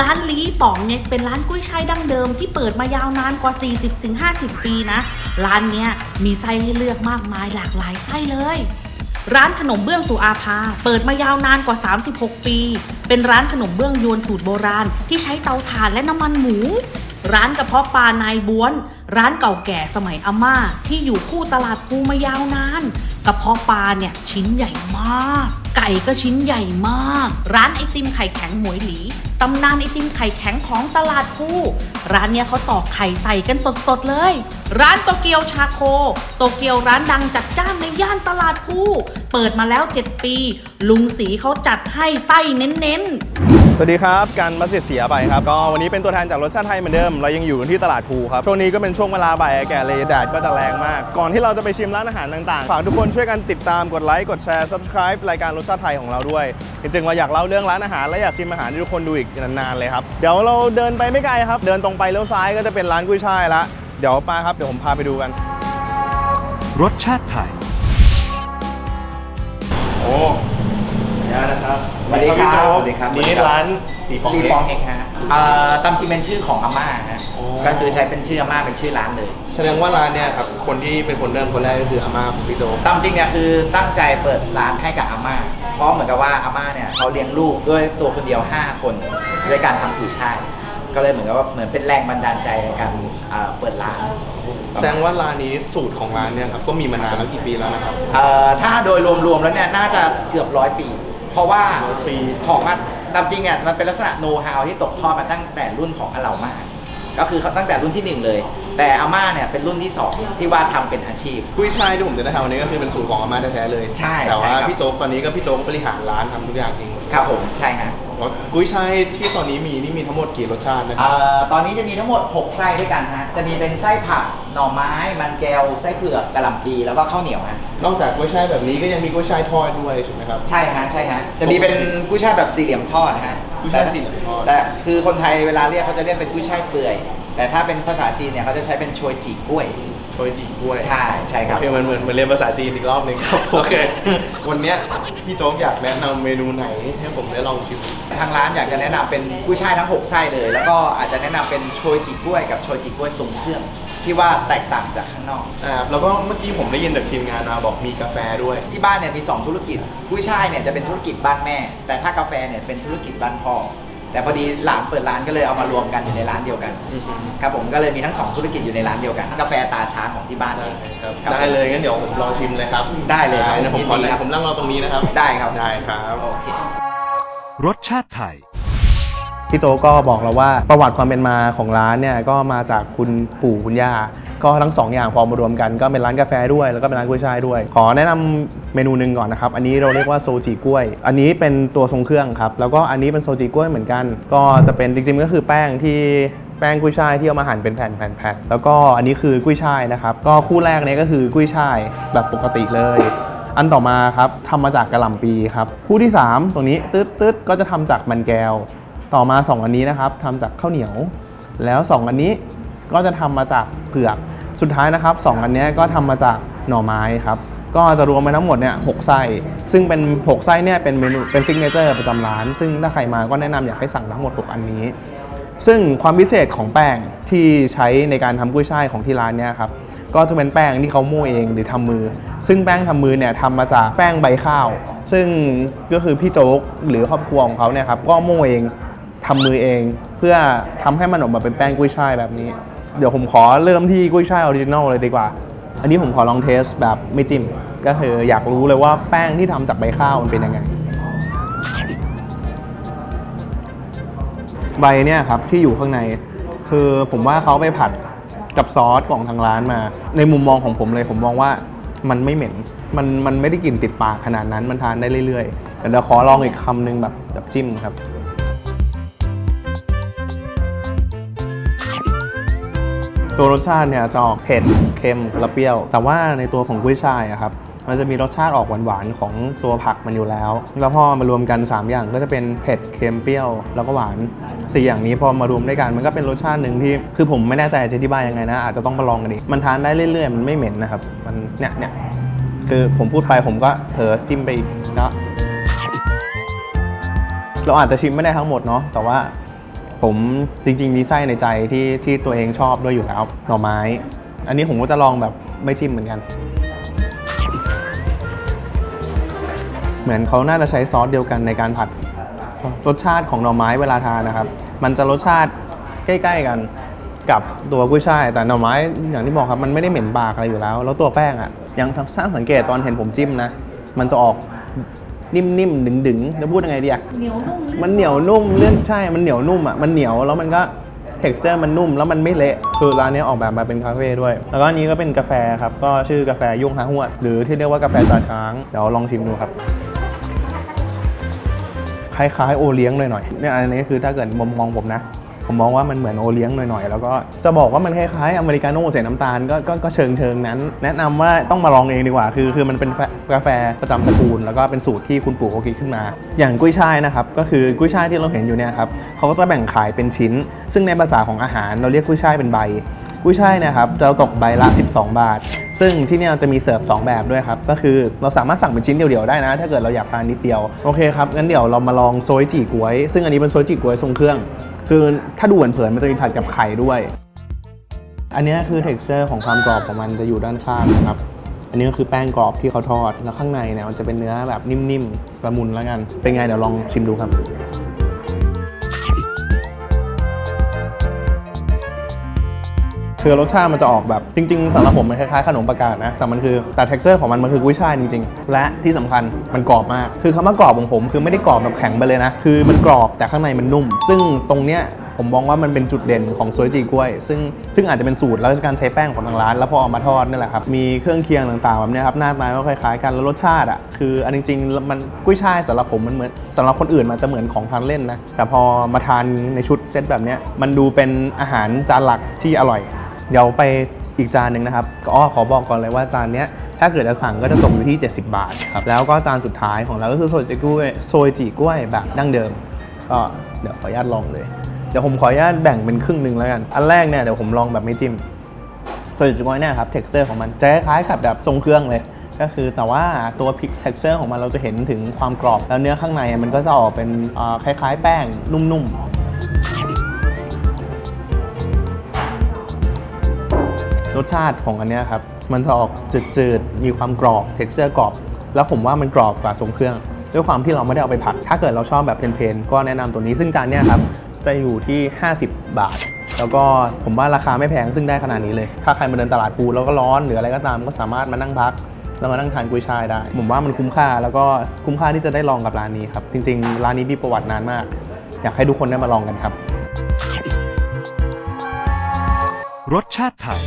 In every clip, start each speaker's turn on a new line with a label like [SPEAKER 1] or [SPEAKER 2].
[SPEAKER 1] ร้านลีป๋องเนี่ยเป็นร้านกุ้ยช่ายดั้งเดิมที่เปิดมายาวนานกว่า 40-50 ปีนะ ร้านเนี้ยมีไส้ให้เลือกมากมายหลากหลายไส้เลย ร้านขนมเบื้องสุอาภา เปิดมายาวนานกว่า 36 ปี เป็นร้านขนมเบื้องยวนสูตรโบราณ ที่ใช้เตาถ่านและน้ำมันหมู ร้านกระเพาะปลานายบ้วน ร้านเก่าแก่สมัยอาม่า ที่อยู่คู่ตลาดภูมายาวนาน กระเพาะปลาเนี่ยชิ้นใหญ่มาก ไก่ก็ชิ้นใหญ่มาก ร้านไอติมไข่แข็งหมวยหลี ตำนานไอติมไข่แข็งของตลาดภูร้านเนี้ยเขาตอกไข่ใส่กันสดๆเลย ร้านโตเกียวชาโค โตเกียวร้านดังจัดจ้านในย่านตลาดภูเปิดมาแล้ว 7 ปี ลุงสีเขาจัดให้ไส้เน้นๆ
[SPEAKER 2] สวัสดีครับการมาเสียเสียไปครับ ก็วันนี้เป็นตัวแทนจากรสชาติไทยเหมือนเดิม เรายังอยู่กันที่ตลาดภูครับ ช่วงนี้ก็เป็นช่วงเวลาบ่ายแก่เลยแดดก็จะแรงมาก ก่อนที่เราจะไปชิมร้านอาหารต่างๆ ฝากทุกคนช่วยกันติดตามกดไลค์กดแชร์ subscribe รายการรสชาติไทยของเราด้วย จริงๆเราอยากเล่าเรื่องร้านอาหารและอยากชิมอาหารให้ทุกคนดูอีกนานๆเลยครับเดี๋ยวเราเดินไปไม่ไกลครับ เดินตรงไปเลี้ยวซ้ายก็จะเป็นร้านกุ้ยช่ายละ ดี๋ยวมาครับเดี๋ยวผมพาไปดูกัน
[SPEAKER 3] รสชาติไทย
[SPEAKER 2] โอ้ยนะครับ
[SPEAKER 4] สวัสดีครับ
[SPEAKER 2] พี่โจ๊ก
[SPEAKER 4] สวัสดีครับ
[SPEAKER 2] นี่ร้านตีปอง
[SPEAKER 4] รี
[SPEAKER 2] เล็
[SPEAKER 4] ปอง
[SPEAKER 2] ก
[SPEAKER 4] เอกฮะเอ่อตามจริงเป็นชื่อของอาม่าฮะ
[SPEAKER 2] โอ้
[SPEAKER 4] ก็คือใช้เป็นชื่ออาม่าเป็นชื่อร้านเลย
[SPEAKER 2] แสดงว่าร้านเนี่ยครับคนที่เป็นคนเริ่มคนแรกก็คืออาม่าของพี่โจ๊ก
[SPEAKER 4] ตามจริงเนี่ยคือตั้งใจเปิดร้านให้กับอาม่า เพราะเหมือนกับว่าอาม่าเนี่ยเขาเลี้ยงลูกด้วยตัวคนเดียว 5 คน ด้วยการทำกุยช่าย ก็เลยเหมือนกับว่าเหมือนเป็นแรงบันดาลใจในการเอ่อเปิดร้าน
[SPEAKER 2] แสดงว่าร้านนี้สูตรของร้านเนี่ยครับก็มีมานานแล้วกี่ปีแล้วนะครับ
[SPEAKER 4] เอ่อถ้าโดยรวมๆแล้วเนี่ยน่าจะเกือบร้อยปี เพราะว่า
[SPEAKER 2] ร้อยปี
[SPEAKER 4] ของมันตามจริงเนี่ยมันเป็นลักษณะโน้ตฮาวที่ตกทอดมาตั้งแต่รุ่นของอาเหล่ามาก็คือตั้งแต่รุ่นที่หนึ่งเลย แต่อาม่าเนี่ยเป็นรุ่นที่สองที่ว่าทำเป็นอาชีพ
[SPEAKER 2] กุ้ยช่ายที่ผมจะได้ทำวันนี้ก็คือเป็นสูตรของอาม่าแท้ๆเลย
[SPEAKER 4] ใช่
[SPEAKER 2] แต่
[SPEAKER 4] ใช่
[SPEAKER 2] ว่า
[SPEAKER 4] ครับ
[SPEAKER 2] พี่โจ๊กตอนนี้ก็พี่โจ๊กบริหารร้านทำทุกอย่างเอง
[SPEAKER 4] ครับผมใช่ฮะ
[SPEAKER 2] แล้วกุ้ยช่ายที่ตอนนี้มีนี่มีทั้งหมดกี่รสชาตินะครั
[SPEAKER 4] เอ่อตอนนี้จะมีทั้งหมด 6 ไส้ด้วยกันฮะ จะมีเป็นไส้ผัก หน่อไม้ มันแก้ว ไส้เผือกกะหล่ำปีแล้วก็ข้าวเหนียวฮะ
[SPEAKER 2] นอกจากกุ้ยช่ายแบบนี้ก็ยังมีกุ้ยช่ายทอดด้วยถูกไหมครับ
[SPEAKER 4] ใช่ฮะ ใช่ฮะ จะมีเป็นกุ้ยช่ายแบบสี่เหลี่ยมทอดฮะ
[SPEAKER 2] กุ้ยช่ายสี่เหลี่ยมทอด
[SPEAKER 4] แต่คือคนไทยเวลาเรียกเขาจะเรียกเป็นกุ้ยช่ายเปื่อย แต่ถ้าเป็นภาษาจีนเนี่ยเขาจะใช้เป็นโชยจีกล้วย
[SPEAKER 2] โชยจีกล้วย
[SPEAKER 4] ใช่ใช่ค
[SPEAKER 2] โอ
[SPEAKER 4] รับ
[SPEAKER 2] เคมันเหมือนเหมือนเรียนภาษาจีนอีกรอบหนึ่งครับโอเควันเนี้ยพี่โจ๊กอยากแนะนำเมนูไหนให้ผมได้ลองชิม
[SPEAKER 4] ทางร้านอยากจะแนะนำเป็นกุ้ยช่ายทั้ง 6 ไส้เลย แล้วก็อาจจะแนะนำเป็นโชยจีกล้วยกับโชยจีกล้วยทรงเครื่อง ที่ว่าแตกต่างจากข้างนอก
[SPEAKER 2] อ่าแล้วก็เมื่อกี้ผมได้ยินจากทีมงานมาบอกมีกาแฟด้วย
[SPEAKER 4] ที่บ้านเนี่ยมี 2 ธุรกิจกุ้ยช่ายเนี่ยจะเป็นธุรกิจบ้านแม่ แต่ถ้ากาแฟเนี่ยเป็นธุรกิจบ้านพ่อ แต่พอดีหลานเปิดร้านก็เลยเอามารวมกันอยู่ในร้านเดียวกัน
[SPEAKER 2] อือฮึ
[SPEAKER 4] ครับผมก็เลยมีทั้งสองธุรกิจอยู่ในร้านเดียวกันกาแฟตาช้างของที่บ้านเอง
[SPEAKER 2] ครับ
[SPEAKER 4] ครับ
[SPEAKER 2] ได้เลยงั้นเดี๋ยวผมรอชิมเลยครับ
[SPEAKER 4] ได้เลยครับ
[SPEAKER 2] นะผม
[SPEAKER 4] ยิน
[SPEAKER 2] ขอ
[SPEAKER 4] ดี
[SPEAKER 2] เลย
[SPEAKER 4] ครับ
[SPEAKER 2] ผมนั่งรอตรงนี้นะครับ
[SPEAKER 4] ได้ครับ
[SPEAKER 2] ได้ครับ
[SPEAKER 4] โอเค
[SPEAKER 3] รสชาติไทย
[SPEAKER 2] พี่โจก็บอกเราว่าประวัติความเป็นมาของร้านเนี่ยก็มาจากคุณปู่คุณย่า ก็ทั้งสองอย่างพอมารวมกันก็เป็นร้านกาแฟด้วย แล้วก็เป็นร้านกุ้ยช่ายด้วย ขอแนะนำเมนูหนึ่งก่อนนะครับ อันนี้เราเรียกว่าโซจิกล้วย อันนี้เป็นตัวทรงเครื่องครับ แล้วก็อันนี้เป็นโซจิกล้วยเหมือนกัน ก็จะเป็นจริงๆก็คือแป้งที่แป้งกุ้ยช่ายที่เอามาหั่นเป็นแผ่นๆแล้วก็อันนี้คือกุ้ยช่ายนะครับ ก็คู่แรกเนี่ยก็คือกุ้ยช่ายแบบปกติเลย อันต่อมาครับทำมาจากกระหล่ำปีครับ คู่ที่ 3 ตรงนี้ตืดตืดๆก็จะทำจากมันแก้ว ต่อมา 2 อันนี้นะครับทำจากข้าวเหนียว แล้ว 2 อันนี้ก็จะทำมาจากเผือก สุดท้ายนะครับ2อันนี้ก็ทำมาจากหน่อไม้ครับก็จะรวมไปทั้งหมดเนี่ยหกไส้ซึ่งเป็น6ไส้เนี่ยเป็นเมนูเป็นซิกเนเจอร์ประจำร้าน ซึ่งถ้าใครมาก็แนะนำอยากให้สั่งทั้งหมด 6 อันนี้ ซึ่งความพิเศษของแป้งที่ใช้ในการทำกุ้ยช่ายของที่ร้านเนี่ยครับก็จะเป็นแป้งที่เขาโม่เองหรือทำมือ ซึ่งแป้งทำมือเนี่ยทำมาจากแป้งใบข้าว ซึ่งก็คือพี่โจ๊กหรือครอบครัวของเขาเนี่ยครับก็โม่เองทำมือเอง เพื่อทำให้มันออกมาเป็นแป้งกุ้ยช่ายแบบนี้ เดี๋ยวผมขอเริ่มที่กุ้ยช่ายออริจินอลเลยดีกว่า อันนี้ผมขอลองเทสแบบไม่จิ้ม ก็คืออยากรู้เลยว่าแป้งที่ทำจากใบข้าวมันเป็นยังไง ใบเนี่ยครับที่อยู่ข้างใน คือผมว่าเขาไปผัดกับซอสของทางร้านมา ในมุมมองของผมเลยผมมองว่ามันไม่เหม็น มันมันไม่ได้กลิ่นติดปากขนาดนั้นมันทานได้เรื่อยๆแต่เดี๋ยวขอลองอีกคำหนึ่งแบบแบบจิ้มครับ ตัวรสชาติเนี่ยจะออกเผ็ดเค็มและเปรี้ยว แต่ว่าในตัวของกุ้ยช่ายอะครับมันจะมีรสชาติออกหวานๆของตัวผักมันอยู่แล้ว แล้วพอมารวมกัน 3 อย่างก็จะเป็นเผ็ดเค็มเปรี้ยว แล้วก็หวานสี่อย่างนี้พอมารวมด้วยกัน มันก็เป็นรสชาติหนึ่งที่คือผมไม่แน่ใจจะอธิบายยังไงนะอาจจะต้องมาลองกันดีมันทานได้เรื่อยๆ มันไม่เหม็นนะครับ มันเนี่ยเนี่ยคือผมพูดไปผมก็เผลอจิ้มไปอีกแล้วเราอาจจะชิมไม่ได้ทั้งหมดเนาะแต่ว่า ผมจริงๆมีไส้ในใจที่ที่ตัวเองชอบด้วยอยู่แล้วหน่อไม้ อันนี้ผมก็จะลองแบบไม่จิ้มเหมือนกัน เหมือนเขาน่าจะใช้ซอสเดียวกันในการผัด รสชาติของหน่อไม้เวลาทานนะครับ มันจะรสชาติใกล้ๆกันกับตัวกุ้ยช่ายแต่หน่อไม้อย่างที่บอกครับมันไม่ได้เหม็นปากอะไรอยู่แล้ว แล้วตัวแป้งอะ่ะยังสร้างสังเกตตอนเห็นผมจิ้มนะ มันจะออก นิ่มๆดึงๆจะพูดยังไงดีอะ
[SPEAKER 5] เหนียวนุ่ม
[SPEAKER 2] มันเหนียวนุ่มเลื่อนใช่มันเหนียวนุ่มอะมันเหนียวแล้วมันก็ texture มันนุ่มแล้วมันไม่เละคือร้านนี้ออกแบบมาเป็นคาเฟ่ด้วย แล้วก็อันนี้ก็เป็นกาแฟครับ ก็ชื่อกาแฟยุ่งฮาหวด หรือที่เรียกว่ากาแฟตาช้าง เดี๋ยวลองชิมดูครับ คล้ายๆโอเลี้ยงหน่อยๆเนี่ยอันนี้คือถ้าเกิดมุมมองผมนะ ผมมองว่ามันเหมือนโอเลี้ยงหน่อยๆ แล้วก็จะบอกว่ามันคล้ายๆอเมริกาโน่ใส่น้ำตาลก็ก็ก็เชิงเชิงนั้น แนะนำว่าต้องมาลองเองดีกว่า คือคือมันเป็นกาแฟประจำตระกูล แล้วก็เป็นสูตรที่คุณปู่เขาคิดขึ้นมา อย่างกุ้ยช่ายนะครับ ก็คือกุ้ยช่ายที่เราเห็นอยู่เนี่ยครับเขาก็จะแบ่งขายเป็นชิ้น ซึ่งในภาษาของอาหารเราเรียกกุ้ยช่ายเป็นใบ กุ้ยช่ายนะครับจะตกใบละ 12 บาท ซึ่งที่เนี่ยจะมีเสิร์ฟ2แบบด้วยครับ ก็คือเราสามารถสั่งเป็นชิ้นเดียวๆได้นะ ถ้าเกิดเราอยากทานนิดเดียว โอเคครับ งั้นเดี๋ยวเรามาลองโซยจีกวย ซึ่งอันนี้เป็นโซยจีกวยทรงเครื่อง คือถ้าดูเผินๆมันจะมีผัดกับไข่ด้วย อันนี้คือ t e x t อร์ของความกรอบของมันจะอยู่ด้านข้างนะครับ อันนี้ก็คือแป้งกรอบที่เขาทอด แล้วข้างในเนี่ยมันจะเป็นเนื้อแบบนิ่มๆละมุนแล้วกัน เป็นไงเดี๋ยวลองชิมดูครับ คือรสชาติมันจะออกแบบจริงๆสำหรับผมมันคล้ายๆขนมประกาศนะ แต่มันคือแต่ texture ของมันมันคือกุ้ยช่ายจริงๆ และที่สำคัญมันกรอบมาก คือคำว่ากรอบของผมคือไม่ได้กรอบแบบแข็งไปเลยนะ คือมันกรอบแต่ข้างในมันนุ่ม ซึ่งตรงเนี้ยผมมองว่ามันเป็นจุดเด่นของซวยจีกล้วย ซึ่งซึ่งอาจจะเป็นสูตรแล้วการใช้แป้งของทางร้าน แล้วพอเอามาทอดนี่แหละครับ มีเครื่องเคียงต่างๆแบบเนี้ยครับหน้าตาก็คล้ายๆกันแล้วรสชาติอะคืออันจริงๆมันกุ้ยช่ายสำหรับผมมันเหมือนสำหรับคนอื่นมันจะเหมือนของทานเล่นนะแต่พอมาทานในชุดเซตแบบเนี้ยมันดูเป็นอาหารจานหลักที่อร่อย เดี๋ยวไปอีกจานหนึ่งนะครับก็อ้อขอบอกก่อนเลยว่าจานเนี้ยถ้าเกิดจะสั่งก็จะตกอยู่ที่ 70 บาทครับแล้วก็จานสุดท้ายของเราก็คือโซยจีกล้วยโซยจีกล้วยแบบดั้งเดิม ก็เดี๋ยวขออนุญาตลองเลย เดี๋ยวผมขออนุญาตแบ่งเป็นครึ่งหนึ่งแล้วกัน อันแรกเนี่ยเดี๋ยวผมลองแบบไม่จิ้มโซยจีกล้วยเนี่ยครับ texture ของมันจะคล้ายๆกับแบบทรงเครื่องเลยก็คือแต่ว่าตัวพริก texture ของมันเราจะเห็นถึงความกรอบ แล้วเนื้อข้างในมันก็จะออกเป็นอ่าคล้ายๆ แป้งนุ่มๆ รสชาติของอันนี้ครับ มันจะออกจืดๆ มีความกรอบ texture กรอบ แล้วผมว่ามันกรอบกว่าทรงเครื่อง ด้วยความที่เราไม่ได้เอาไปผัด ถ้าเกิดเราชอบแบบเพลนๆ ก็แนะนำตัวนี้ซึ่งจานนี้ครับ จะอยู่ที่ 50 บาท แล้วก็ผมว่าราคาไม่แพงซึ่งได้ขนาดนี้เลย ถ้าใครมาเดินตลาดปูแล้วก็ร้อนหรืออะไรก็ตามก็สามารถมานั่งพักแล้วมานั่งทานกุยช่ายได้ ผมว่ามันคุ้มค่า แล้วก็คุ้มค่าที่จะได้ลองกับร้านนี้ครับ จริงๆ ร้านนี้มีประวัตินานมาก อยากให้ทุกคนได้มาลองกันครับ
[SPEAKER 3] รสชาติไทย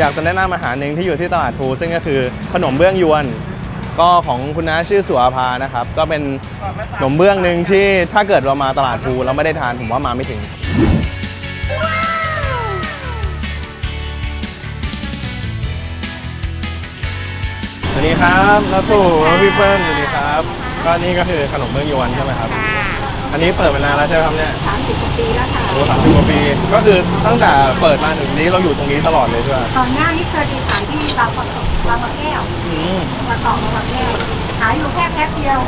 [SPEAKER 2] อยากจะแนะนำอาหารหนึ่งที่อยู่ที่ตลาดภูซึ่งก็คือขนมเบื้องยวน ก็ของคุณน้าชื่อสุอาภานะครับ ก็เป็นขนมเบื้องหนึ่งที่ถ้าเกิดเรามาตลาดภูแล้วไม่ได้ทานผมว่ามาไม่ถึงสวัสดีครับนาสู่พี่เปิ้ลสวัสดีครับ ก็นี่ก็คือขนมเบื้องยวนใช่ไหมครับ อันนี้เปิดมานานแล้วใช่ไหมครับเนี่ย
[SPEAKER 5] สามสิบกว่าปีแล้วค่ะ
[SPEAKER 2] โอ้สามสิบกว่าปีก็คือตั้งแต่เปิดมาถึงนี้เราอยู่ตรงนี้ตลอดเลยใช่ไหม
[SPEAKER 5] ก่อนหน้านี้เคยไปขายที่บางประกอบบางประแก้ว
[SPEAKER 2] อืม
[SPEAKER 5] มาต่อบางประแก้วขายอยู่แค่แป๊บเดียว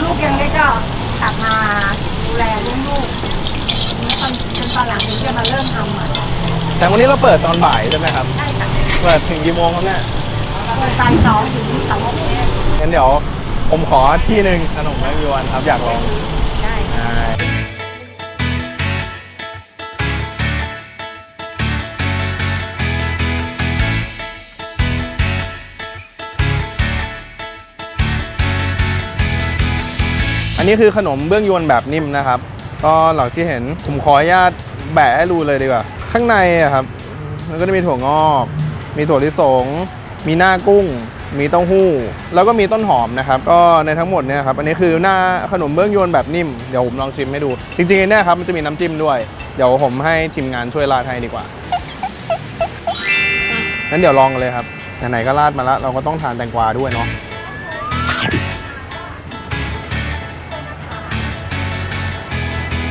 [SPEAKER 5] ลูกยังเล็กก็กลับมาดูแลเลี้ยงลูกนี่ตอนเป็นตอนหลังถึงจะมาเริ่มทำใหม่
[SPEAKER 2] แต่วันนี้เราเปิดตอนบ่ายใช่ไหมครับ
[SPEAKER 5] ใช่ค่ะ
[SPEAKER 2] เปิดถึงกี่โมงครับเนี่ย
[SPEAKER 5] เปิดบ่ายสองถึงสองโมงเย็น
[SPEAKER 2] งั้นเดี๋ยวผมขอที่หนึ่งขนมแมงยวนครับอยากลอง นนี้คือขนมเบื้องยวนแบบนิ่มนะครับ ก็หลังที่เห็นผมขออนุญาตแบะให้ดูเลยดีกว่า ข้างในอะครับมันก็จะมีถั่วงอก มีถั่วลิสง มีหน้ากุ้ง มีเต้าหู้ แล้วก็มีต้นหอมนะครับ ก็ในทั้งหมดเนี่ยครับ อันนี้คือหน้าขนมเบื้องยวนแบบนิ่ม เดี๋ยวผมลองชิมให้ดู จริงๆเนี่ยครับมันจะมีน้ำจิ้มด้วย เดี๋ยวผมให้ทีมงานช่วยราดให้ดีกว่า งั้นเดี๋ยวลองกันเลยครับ ไหนๆก็ราดมาแล้วเราก็ต้องทานแตงกวาด้วยเนาะ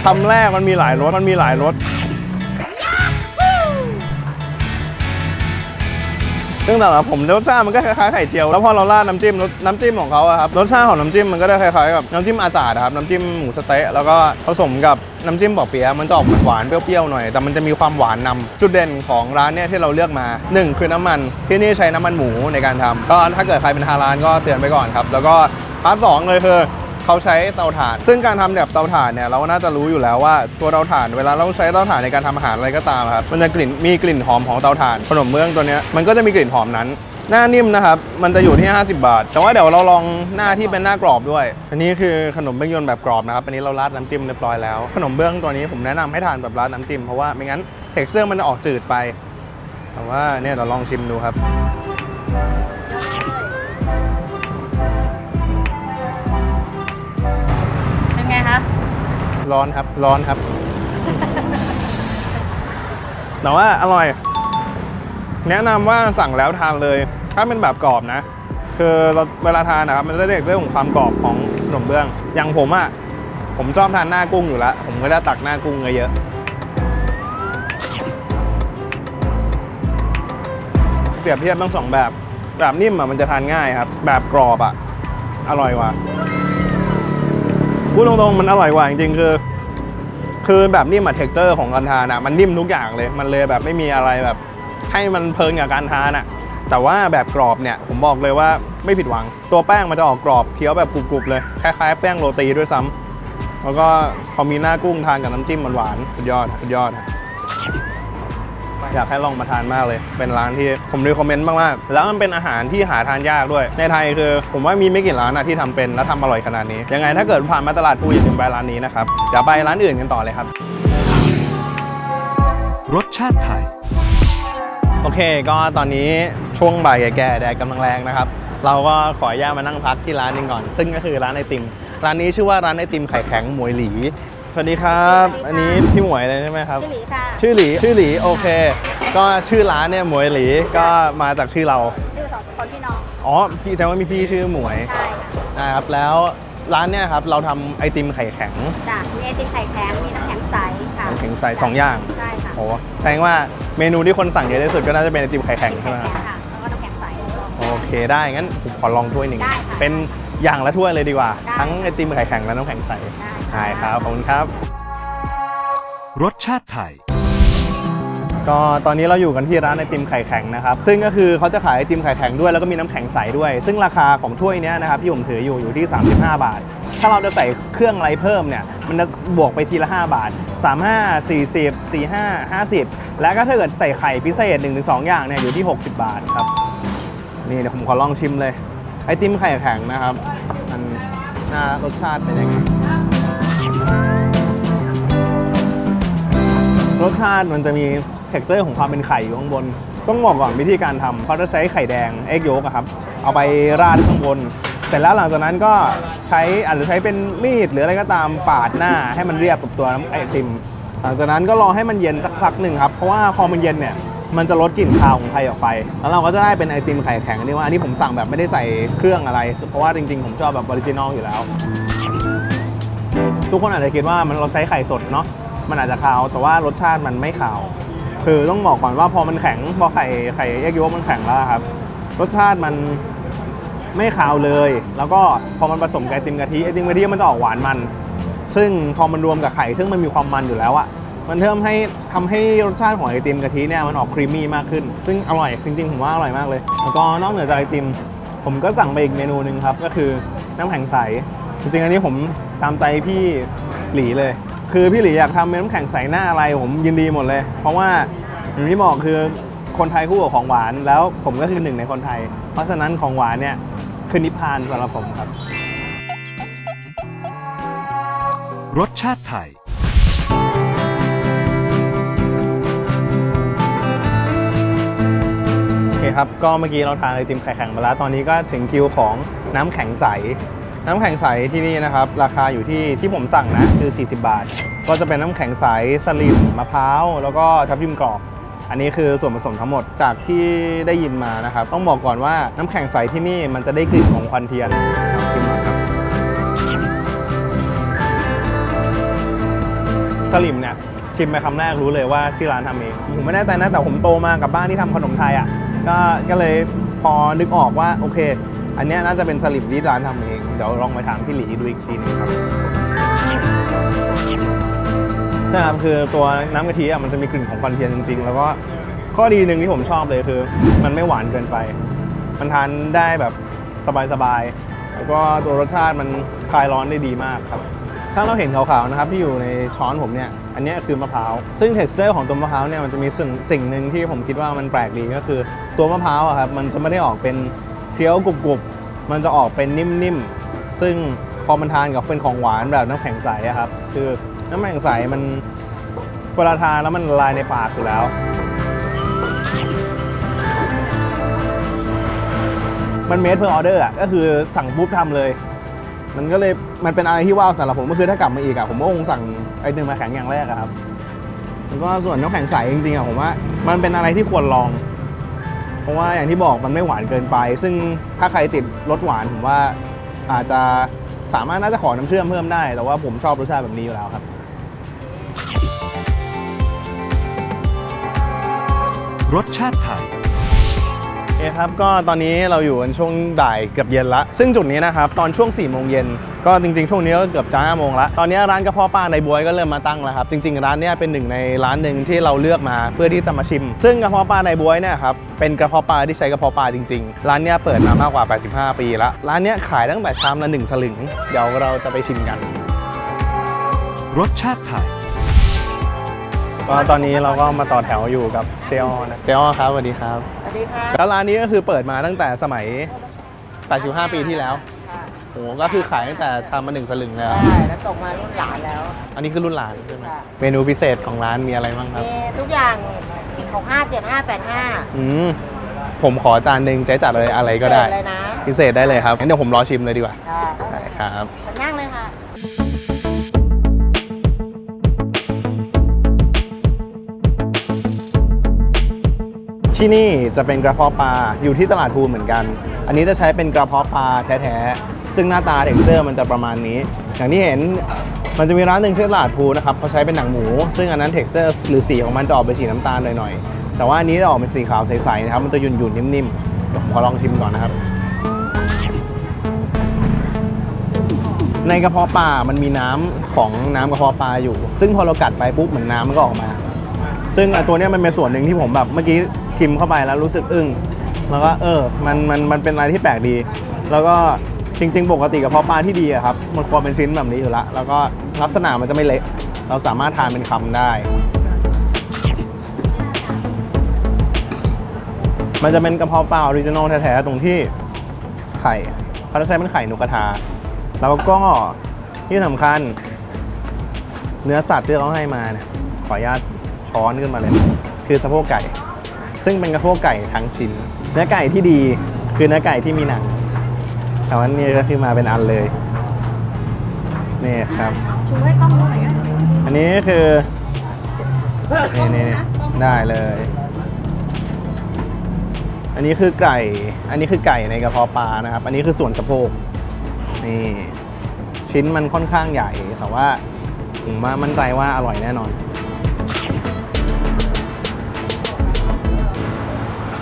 [SPEAKER 2] คำแรกมันมีหลายรสมันมีหลายรสซึ่งแต่ละผมรสชาติมันก็คล้ายๆไข่เจียวแล้วพอเราราดน้ำจิ้มรสน้ำจิ้มของเขาอะครับรสชาติของน้ำจิ้มมันก็ได้คล้ายๆกับน้ำจิ้มอาจาดครับน้ำจิ้มหมูสะเต๊ะแล้วก็ผสมกับน้ำจิ้มปอเปี๊ยะมันจะออกหวานเปรี้ยวๆหน่อย แต่มันจะมีความหวานนำจุดเด่นของร้านเนี่ยที่เราเลือกมาหนึ่งคือน้ำมันที่นี่ใช้น้ำมันหมูในการทำก็ถ้าเกิดใครเป็นฮาลานก็เตือนไปก่อนครับแล้วก็พาร์ทสองเลยคือ เขาใช้เตาถ่าน ซึ่งการทำแบบเตาถ่านเนี่ยเราก็น่าจะรู้อยู่แล้วว่าตัวเตาถ่านเวลาเราใช้เตาถ่านในการทำอาหารอะไรก็ตามครับมันจะกลิ่นมีกลิ่นหอมของเตาถ่านขนมเบื้องตัวเนี้ยมันก็จะมีกลิ่นหอมนั้น หน้านิ่มนะครับมันจะอยู่ที่ 50 บาท แต่ว่าเดี๋ยวเราลองหน้าที่เป็นหน้ากรอบด้วย อันนี้คือขนมเบื้องยนต์แบบกรอบนะครับอันนี้เราราดน้ำจิ้มเรียบร้อยแล้ว ขนมเบื้องตัวนี้ผมแนะนำให้ทานแบบราดน้ำจิ้มเพราะว่าไม่งั้นเท็กเซอร์มันจะออกจืดไปแต่ว่าเนี่ยเราลองชิมดูครับ ร้อนครับร้อนครับ แต่ว่าอร่อย แนะนำว่าสั่งแล้วทานเลย ถ้าเป็นแบบกรอบนะ คือเราเวลาทานนะครับ มันจะได้เรื่องของความกรอบของขนมเบื้อง อย่างผมอะ่ะผมชอบทานหน้ากุ้งอยู่แล้ว ผมก็จะตักหน้ากุ้งเยอะเปรียบเทียบทั้งสองแบบ แบบนิ่มอะมันจะทานง่ายครับ แบบกรอบอะ อร่อยกว่า พูดตรงๆมันอร่อยกว่าจริงๆคือ คือแบบนิ่มอะเท็กเตอร์ของการทานอะมันนิ่มทุกอย่างเลย มันเลยแบบไม่มีอะไรแบบ ให้มันเพลินกับการทานอะแต่ว่าแบบกรอบเนี่ยผมบอกเลยว่าไม่ผิดหวัง ตัวแป้งมันจะออกกรอบเคี้ยวแบบกรุบๆเลยคล้ายๆแป้งโรตีด้วยซ้ำแล้วก็พอมีหน้ากุ้งทานกับน้ำจิ้มหวานๆสุดยอดสุดยอด อยากให้ลองมาทานมากเลย เป็นร้านที่ผมรีคอมเมนต์มากๆ แล้วมันเป็นอาหารที่หาทานยากด้วย ในไทยคือ ผมว่ามีไม่กี่ร้านนะที่ทำเป็นและทำอร่อยขนาดนี้ ยังไงถ้าเกิดผ่านมาตลาดภูอย่าลืมไปร้านนี้นะครับเดี๋ยวไปร้านอื่นกันต่อเลยครับ
[SPEAKER 3] รสชาติไทย
[SPEAKER 2] โอเค ก็ตอนนี้ช่วงบ่ายแก่ๆแดดกำลังแรงนะครับ เราก็ขออนุญาตมานั่งพักที่ร้านหนึงก่อน ซึ่งก็คือร้านไอติมร้านนี้ชื่อว่าร้านไอติมไข่แข็งหมวยหลี สวัสดีครับอันนี้พี่หมวยเลยใช่ไหมครับ
[SPEAKER 6] ชื่อหลีค่ะ
[SPEAKER 2] ชื่อหลีชื่อหลีโอเค ก็ชื่อร้านเนี่ยหมวยหลีก็มาจากชื่อเรา
[SPEAKER 6] ชื่อสองคนพี่น้อง
[SPEAKER 2] อ๋อพี่แสดงว่ามีพี่ชื่อหมวย
[SPEAKER 6] ใช่ค่ะ
[SPEAKER 2] นะครับ แล้วร้านเนี่ยครับเราทำไอติมไข่แข็ง
[SPEAKER 6] จ้ะมีไอติมไข่แข็งมีน้ำแข็งใสค่ะ
[SPEAKER 2] น้ำแข็งใสสองอย่าง
[SPEAKER 6] ใช่ค่ะ
[SPEAKER 2] โอ้แสดงว่าเมนูที่คนสั่งเยอะที่สุดก็น่าจะเป็นไอติมไข่แข็งใช่ไหมครับ
[SPEAKER 6] ค่ะแล้วก็น้ำแข็งใส
[SPEAKER 2] โอเคได้งั้นผมขอลองถ้วยหนึ่ง
[SPEAKER 6] ได้ค่ะ
[SPEAKER 2] เป็นอย่างละถ้วยเลยดีกว่า
[SPEAKER 6] ได้
[SPEAKER 2] ทั้งไอติมไข่แข็งและน้ำแข็งใส
[SPEAKER 6] ได้
[SPEAKER 2] ได้ครับ ขอบคุณครับ
[SPEAKER 3] รสชาติไทย
[SPEAKER 2] ก็ตอนนี้เราอยู่กันที่ร้านไอติมไข่แข็งนะครับ ซึ่งก็คือเขาจะขายไอติมไข่แข็งด้วยแล้วก็มีน้ำแข็งใสด้วย ซึ่งราคาของถ้วยเนี้ยนะครับที่ผมถืออยู่อยู่ที่ 35 บาท ถ้าเราจะใส่เครื่องอะไรเพิ่มเนี่ยมันจะบวกไปทีละ 5 บาท 35 40 45 50 แล้วก็ถ้าเกิดใส่ไข่พิเศษ 1-2 อย่างเนี่ยอยู่ที่ 60 บาทครับ นี่เดี๋ยวผมขอลองชิมเลย ไอติมไข่แข็งนะครับ มันน่ารสชาติเป็นยังไง รสชาติมันจะมี t e x t อร์ของความเป็นไข่อยู่ข้างบน ต้องบอกก่อนวิธีการทำเขาจะใช้ไข่แดงเอ็กโยกครับ เอาไปราดข้างบน เสร็จแล้วหลังจากนั้นก็ใช้อาจจะใช้เป็นมีดหรืออะไรก็ตามปาดหน้าให้มันเรียบกับตัวน้ำไอติม หลังจากนั้นก็รอให้มันเย็นสักพักหนึ่งครับ เพราะว่าพอมันเย็นเนี่ยมันจะลดกลิ่นคาวของไข่ออกไป แล้วเราก็จะได้เป็นไอติมไข่แข็งอันนี้ว่า อันนี้ผมสั่งแบบไม่ได้ใส่เครื่องอะไร เพราะว่าจริงๆ ผมชอบแบบออริจินอลอยู่แล้ว ทุกคนอาจจะคิดว่ามันเราใช้ไข่สดเนาะ มันอาจจะคาว แต่ว่ารสชาติมันไม่คาว คือต้องบอกก่อนว่าพอมันแข็งพอไข่ไข่เอ็กโยกมันแข็งแล้วครับ รสชาติมันไม่คาวเลย แล้วก็พอมันผสมกับไอติมกะทิไอติมกะทิมันจะออกหวานมัน ซึ่งพอมันรวมกับไข่ซึ่งมันมีความมันอยู่แล้วอะมันเพิ่มให้ทำให้รสชาติของไอติมกะทิเนี่ยมันออกครีมมี่มากขึ้น ซึ่งอร่อยจริงๆผมว่าอร่อยมากเลย แล้วก็นอกเหนือจากไอติม ผมก็สั่งไปอีกเมนูหนึ่งครับ ก็คือน้ำแข็งใส จริงๆอันนี้ผมตามใจพี่หลีเลย คือพี่หลีอยากทำเป็นน้ำแข็งใสหน้าอะไรผมยินดีหมดเลย เพราะว่าอย่างที่บอกคือคนไทยคู่กับของหวาน แล้วผมก็คือหนึ่งในคนไทย เพราะฉะนั้นของหวานเนี่ยคือนิพพานสำหรับผมครับ
[SPEAKER 3] รสชาติไทย
[SPEAKER 2] โอเคครับ ก็เมื่อกี้เราทานไอติมไข่แข็งมาแล้ว ตอนนี้ก็ถึงคิวของน้ำแข็งใส น้ำแข็งใสที่นี่นะครับ ราคาอยู่ที่ที่ผมสั่งนะคือ 40 บาท ก็จะเป็นน้ำแข็งใสสลิมมะพร้าว แล้วก็ทับทิมกรอบ อันนี้คือส่วนผสมทั้งหมดจากที่ได้ยินมานะครับ ต้องบอกก่อนว่าน้ำแข็งใสที่นี่มันจะได้กลิ่นของควันเทียนลองชิมหน่อยครับสลิมเนี่ยชิมไปคำแรกรู้เลยว่าที่ร้านทำเองผมไม่แน่ใจนะแต่ผมโตมากับบ้านที่ทำขนมไทยอะก็ก็เลยพอนึกออกว่าโอเค อันนี้น่าจะเป็นสลิมที่ร้านทำเอง เดี๋ยวลองไปถามพี่หลีดูอีกทีหนึงครับนะครับคือตัวน้ำกะทิอะมันจะมีกลิ่นของควันเทียนจริงๆ แล้วก็ข้อดีหนึ่งที่ผมชอบเลยคือ มันไม่หวานเกินไป มันทานได้แบบสบายๆ แล้วก็ตัวรสชาติมันคลายร้อนได้ดีมากครับ ถ้าเราเห็นขาวๆนะครับที่อยู่ในช้อนผมเนี่ย อันเนี้ยคือมะพร้าว ซึ่ง t e x t อร์ของตัวมะพร้าวเนี่ยมันจะมีสิ่งสิ่งหนึ่งที่ผมคิดว่ามันแปลกดีก็คือ ตัวมะพร้าวอะครับมันจะไม่ได้ออกเป็นเคี้ยวกรุบๆ มันจะออกเป็นนิ่มๆ ซึ่งพอมันทานกับเป็นของหวานแบบน้ำแข็งใสอะครับ คือน้ำแข็งใสมันเวลาทานแล้วมันละลายในปากอยู่แล้ว มันเมดเพื่อออเดอร์อะก็คือสั่งปุ๊บทำเลย มันก็เลยมันเป็นอะไรที่ว้าวสำหรับผมก็คือถ้ากลับมาอีกอะผมก็คงสั่งไอติมมาแข็งอย่างแรกอะครับแล้วก็ส่วนน้ำแข็งใสจริงๆอะผมว่า มันเป็นอะไรที่ควรลอง เพราะว่าอย่างที่บอกมันไม่หวานเกินไป ซึ่งถ้าใครติดรสหวานผมว่า อาจจะสามารถน่าจะขอน้ำเชื่อมเพิ่มได้ แต่ว่าผมชอบรสชาติแบบนี้อยู่แล้วครับ
[SPEAKER 3] รสชาติไทย
[SPEAKER 2] โอเคครับก็ตอนนี้เราอยู่กันช่วงบ่ายเกือบเย็นละ ซึ่งจุดนี้นะครับตอนช่วง4ี่โมงเย็นก็จริงๆ ช่วงนี้ก็เกือบจะห้าโมงละตอนนี้ร้านกระเพาะปลาในบวยก็เริ่มมาตั้งแล้วครับ จริง ๆ ร้านเนี้ยเป็นหนึ่งในร้านหนึ่งที่เราเลือกมาเพื่อที่จะมาชิม ซึ่งกระเพาะปลาในบวยเนี่ยครับเป็นกระเพาะปลาที่ใช้กระเพาะปลาจริงๆ ร้านเนี้ยเปิดมามากกว่า 85 ปีละร้านเนี้ยขายตั้งแต่ชามละหนึ่งสลึงเดี๋ยวเราจะไปชิมกัน
[SPEAKER 3] รสชาติไทย
[SPEAKER 2] ก็ตอนนี้เราก็มาต่อแถวอยู่กับเจออนะเจออครับสวัสดีครับ
[SPEAKER 5] สวัส ดีค่ะ
[SPEAKER 2] แล้วร้านนี้ก็คือเปิดมาตั้งแต่สมัย 85 ปีที่แล้วโอ้ก็คือขายตั้งแต่ชามมาหนึ่งสลึงแล้ว
[SPEAKER 7] ใช่แล้วตกมารุ่นหลานแล้ว
[SPEAKER 2] อันนี้คือรุ่นหลานใช่ไหม
[SPEAKER 7] ค่ะ
[SPEAKER 2] เมนูพิเศษของร้านมีอะไรบ้างครับ
[SPEAKER 7] มีทุกอย่าง65 75 85
[SPEAKER 2] อืม ผมขอจานหนึ่งเจ๊จัดเลยอะไรก็ได้
[SPEAKER 7] เสร็จเลยนะ
[SPEAKER 2] พิเศษได้เลยครับงั้นเดี๋ยวผมรอชิมเลยดีกว่า
[SPEAKER 7] ค่ะ
[SPEAKER 2] ได้ครับ
[SPEAKER 7] นั่งเลยค่ะ
[SPEAKER 2] ที่นี่จะเป็นกระเพาะปลาอยู่ที่ตลาดภูเหมือนกัน อันนี้จะใช้เป็นกระเพาะปลาแท้ๆ ซึ่งหน้าตาเท็กเจอร์มันจะประมาณนี้ อย่างที่เห็นมันจะมีร้านหนึ่งที่ตลาดภูนะครับเขาใช้เป็นหนังหมู ซึ่งอันนั้นเท็กเจอร์หรือสีของมันจะออกเป็นสีน้ำตาลหน่อยๆ แต่ว่าอันนี้จะออกเป็นสีขาวใสๆนะครับ มันจะหยุ่นๆนิ่มๆผมขอลองชิมก่อนนะครับ ในกระเพาะปลา มันมีน้ำของน้ำกระเพาะปลาอยู่ ซึ่งพอเรากัดไปปุ๊บเหมือนน้ำมันก็ออกมา ซึ่งตัวนี้มันเป็นส่วนหนึ่งที่ผมแบบเมื่อกี้ พิมพ์เข้าไปแล้วรู้สึกอึ้งแล้วก็เออมันมันมันเป็นอะไรที่แปลกดี แล้วก็จริง ๆ ปกติกระเพาะปลาที่ดีอะครับมันควรเป็นชิ้นแบบนี้อยู่ล้วแล้วก็ลักษณะมันจะไม่เละเราสามารถทานเป็นคำได้ มันจะเป็นกระเพาะปลาออริจินอลแท้ๆตรงที่ไข่เขาจะใช้เป็นไข่นกกระทา แล้วก็ที่สำคัญ เนื้อสัตว์ที่เขาให้มาเนี่ยขออนุญาตช้อนขึ้นมาเลย คือสะโพกไก่ ซึ่งเป็นกระโพกไก่ทั้งชิ้น เนื้อไก่ที่ดีคือเนื้อไก่ที่มีหนัง แต่ว่านี่ก็คือมาเป็นอันเลยนี่ครับ
[SPEAKER 5] ชูให้กล้องดูหน่อยนะ
[SPEAKER 2] อันนี้คือนี่นี่นี่ได้เลย อันนี้คือไก่ อันนี้คือไก่ในกระเพาะปลานะครับ อันนี้คือส่วนสะโพกนี่ชิ้นมันค่อนข้างใหญ่แต่ว่าผมว่ามั่นใจว่าอร่อยแน่นอน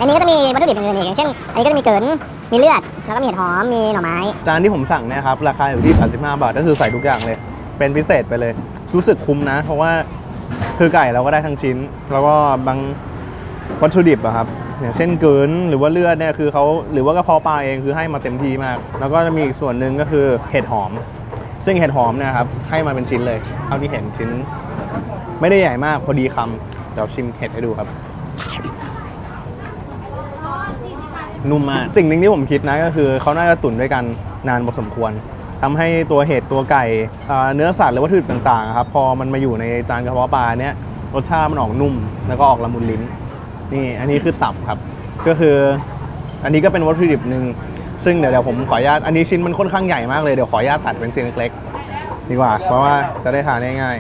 [SPEAKER 8] อันนี้ก็จะมีวัตถุดิบอื่นๆอีกอย่างเช่น อันนี้ก็จะมีเกินมีเลือด แล้วก็มีเห็ดหอม มีหน่อไม้
[SPEAKER 2] จานที่ผมสั่งเนี่ยครับ ราคาอยู่ที่85บาท ก็คือใส่ทุกอย่างเลย เป็นพิเศษไปเลย รู้สึกคุ้มนะ เพราะว่าคือไก่เราก็ได้ทั้งชิ้น แล้วก็บางวัตถุดิบอะครับ อย่างเช่นเกินหรือว่าเลือดเนี่ยคือเขาหรือว่ากระเพาะปลาเองคือให้มาเต็มที่มาก แล้วก็จะมีอีกส่วนหนึ่งก็คือเห็ดหอม ซึ่งเห็ดหอมเนะครับให้มาเป็นชิ้นเลย เท่าที่เห็นชิ้น ไม่ได้ใหญ่มากพอดีคำเดี๋ยวชิมเห็ดให้ดูครับ นุ่มมากสิ่งหนึ่งที่ผมคิดนะก็คือเขาน่าจะตุ๋นด้วยกันนานพอสมควรทำให้ตัวเห็ดตัวไก่เนื้อสัตว์หรือวัตถุดิบต่างๆครับพอมันมาอยู่ในจานกระเพาะปลาเนี้ยรสชาติมันออกนุ่มแล้วก็ออกละมุนลิ้นนี่อันนี้คือตับครับ ก็คืออันนี้ก็เป็นวัตถุดิบหนึ่งซึ่งเดี๋ยวเดี๋ยวผมขออนุญาตอันนี้ชิ้นมันค่อนข้างใหญ่มากเลยเดี๋ยวขออนุญาตตัดเป็นชิ้นเล็กๆดีกว่า เพราะว่าจะได้ทานง่าย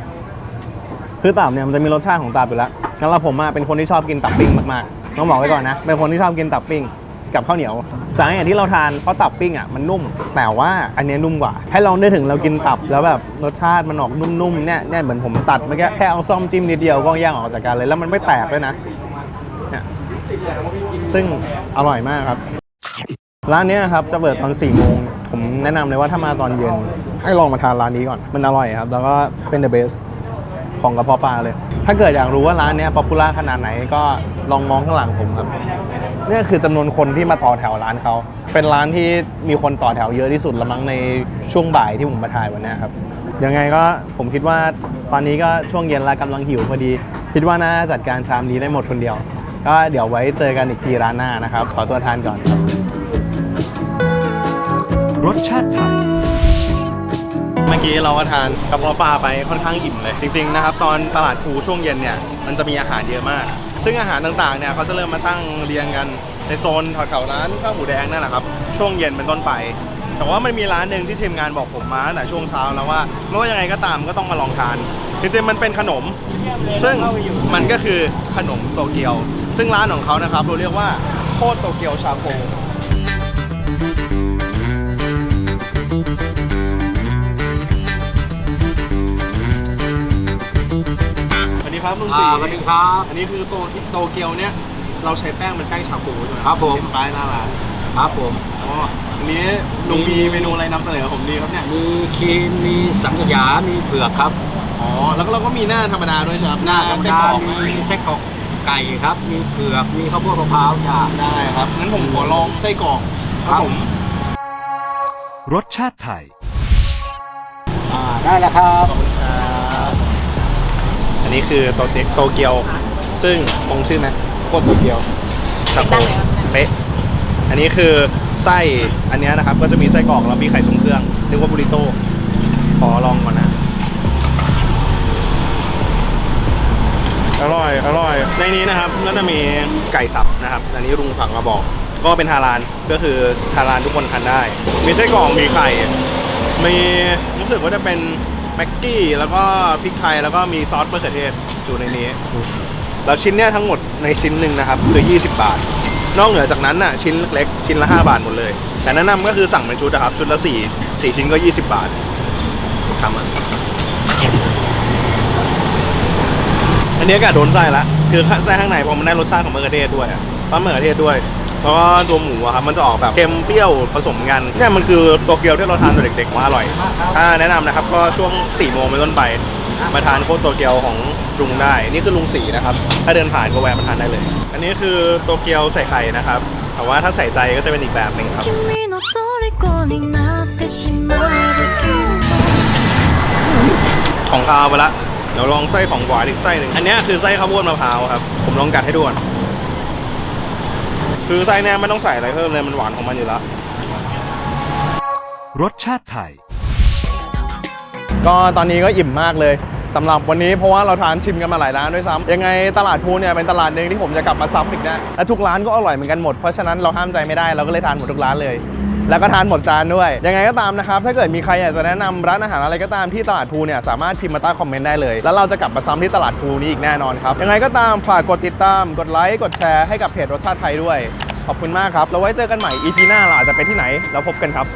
[SPEAKER 2] ๆคือตับเนี่ยมันจะมีรสชาติของตับอยู่แล้วสำหรับผมเป็นคนที่ชอบกินตับปิ้งมากๆ ต้องบอกไว้ก่อนนะ เป็นคนที่ชอบกินตับปิ้งกับข้าวเหนียว สาเหตุที่เราทานเพราะตับปิ้งอะมันนุ่ม แต่ว่าอันนี้นุ่มกว่า ให้ลองนึกถึงเรากินตับแล้วแบบรสชาติมันออกนุ่มๆเนี่ยเนี่ยเหมือนผมตัดเมื่อกี้แค่เอาซ่อมจิ้มนิดเดียวก็ย่างออกจากกันเลยแล้วมันไม่แตกด้วยนะเนี่ยซึ่งอร่อยมากครับร้านนี้ครับจะเปิดตอน4ี่โมงผมแนะนำเลยว่าถ้ามาตอนเย็น ให้ลองมาทานร้านนี้ก่อน มันอร่อยครับ แล้วก็เป็น the best ของกระเพาะปลาเลย ถ้าเกิดอยากรู้ว่าร้านเนี้ยป๊อปปูล่าขนาดไหนก็ลองมองข้างหลังผมครับเนี่ยคือจำนวนคนที่มาต่อแถวร้านเขา เป็นร้านที่มีคนต่อแถวเยอะที่สุดละมั้งในช่วงบ่ายที่ผมมาถ่ายวันนี้ครับ ยังไงก็ผมคิดว่าตอนนี้ก็ช่วงเย็นแล้วกำลังหิวพอดี คิดว่าน่าจัดการชามนี้ได้หมดคนเดียว ก็เดี๋ยวไว้เจอกันอีกทีร้านหน้านะครับ ขอตัวทานก่อน ร
[SPEAKER 3] สชาติไทย
[SPEAKER 2] เมื่อกี้เราก็ทานกระเพาะปลาไปค่อนข้างอิ่มเลย จริงๆนะครับตอนตลาดภูช่วงเย็นเนี่ยมันจะมีอาหารเยอะมาก ซึ่งอาหารต่างๆเนี่ยเขาจะเริ่มมาตั้งเรียงกันในโซนแถวๆร้านข้าวหมูแดงนั่นแหละครับช่วงเย็นเป็นต้นไป แต่ว่ามันมีร้านหนึ่งที่ทีมงานบอกผมมาตั้งแต่ช่วงเช้าแล้วว่าไม่ว่ายังไงก็ตามก็ต้องมาลองทานจริงๆมันเป็นขนม ซึ่งมันก็คือขนมโตเกียว ซึ่งร้านของเขานะครับเราเรียกว่าโคตรโตเกียวชาโค ครับลุงศรี
[SPEAKER 9] สวัสดีครับ
[SPEAKER 2] อันนี้คือโตโตเกียวเนี่ย เราใช้แป้งเป็นแป้งชาโคใช่ไหม
[SPEAKER 9] ครับผม
[SPEAKER 2] เป็นป้ายหน้าร้าน
[SPEAKER 9] ครับผม
[SPEAKER 2] อ๋ออันนี้ลุงมีเมนูอะไรนำเสนอผมดีครับเนี่ย
[SPEAKER 9] มีครีมมีสังขยา มีเผือกครับ
[SPEAKER 2] อ๋อแล้วก็เราก็มีหน้าธรรมดาด้วยใช่ไหมครับ
[SPEAKER 9] หน้าธรรม
[SPEAKER 2] ไส้
[SPEAKER 9] ดาก
[SPEAKER 2] รอก
[SPEAKER 9] มีไส้กรอกไก่ครับ มีเผือก มีข้าวโพดมะพร้าวจ้า
[SPEAKER 2] ได้ครับงั้นผมขอลองไส้กรอกผสม
[SPEAKER 3] รสชาติไทย
[SPEAKER 9] อ่าได้แล้วครับ
[SPEAKER 2] อั นนี้คือโตเต็กโตเกียว ซึ่งคงชื่อไหมโคตรโตเกียวชาโคเป๊ะอันนี้คือไส้อันเนี้ยนะครับ ก็จะมีไส้กรอกแล้วมีไข่ทรงเครื่องเรียกว่าบูริโต้ขอลองก่อนนะอร่อยอร่อยในนี้นะครับก็จะมีไก่สับนะครับ อันนี้ลุงสั่งมาบอก ก็เป็นฮาลานก็คือฮาลานทุกคนทานได้ มีไส้กรอกมีไข่มีรู้สึกว่าจะเป็น แม็กกี้แล้วก็พริกไทยแล้วก็มีซอสมะเขือเทศอยู่ในนี้แล้วชิ้นเนี้ยทั้งหมดในชิ้นหนึ่งนะครับคือ 20 บาท นอกเหนือจากนั้นน่ะชิ้นเล็กๆชิ้นละ 5 บาทหมดเลย แต่แนะนำก็คือสั่งเป็นชุดนะครับ ชุดละ4 4ชิ้นก็ 20 บาททำอะอันนี้อากาศโดนไส้ละคือไส้ข้างในพอมันได้รสชาติของมะเขือเทศด้วยอะซอสมะเขือเทศด้วย แล้วก็ตัวหมูอะครับ มันจะออกแบบเค็มเปรี้ยวผสมกัน เนี่ยมันคือโตเกียวที่เราทานตอนเด็กๆว่าอร่อย ถ้าแนะนำนะครับ ก็ช่วง4โมงเป็นต้นไป มาทานโคตรโตเกียวของลุงได้ นี่คือลุงสีนะครับ ถ้าเดินผ่านก็แวะมาทานได้เลย อันนี้คือโตเกียวใส่ไข่นะครับ แต่ว่าถ้าใส่ใจก็จะเป็นอีกแบบหนึ่งครับ
[SPEAKER 10] 君の虜になってしまえばきっと
[SPEAKER 2] ของคาวไปละ เดี๋ยวลองไส้ของหวานอีกไส้หนึ่ง อันเนี้ยคือไส้ข้าวโพดมะพร้าวครับ ผมลองกัดให้ดูก่อน คือไส้เนี้ยไม่ต้องใส่อะไรเพิ่มเลยมันหวานของมันอยู่แล้ว
[SPEAKER 3] รสชาติไทย
[SPEAKER 2] ก็ตอนนี้ก็อิ่มมากเลยสำหรับวันนี้เพราะว่าเราทานชิมกันมาหลายร้านด้วยซ้ำยังไงตลาดพูเนี่ยเป็นตลาดหนึ่งที่ผมจะกลับมาซ้ำอีกนะและทุกร้านก็อร่อยเหมือนกันหมดเพราะฉะนั้นเราห้ามใจไม่ได้เราก็เลยทานหมดทุกร้านเลย แล้วก็ทานหมดจานด้วย ยังไงก็ตามนะครับ ถ้าเกิดมีใครอยากจะแนะนำร้านอาหารอะไรก็ตามที่ตลาดพูเนี่ยสามารถพิมพ์มาใต้คอมเมนต์ได้เลย แล้วเราจะกลับมาซ้ำที่ตลาดพูนี้อีกแน่นอนครับ ยังไงก็ตามฝากกดติดตาม กดไลค์ กดแชร์ให้กับเพจรสชาติไทยด้วย ขอบคุณมากครับ แล้วไว้เจอกันใหม่ EP หน้าเราอาจจะไปที่ไหน แล้วพบกันครับ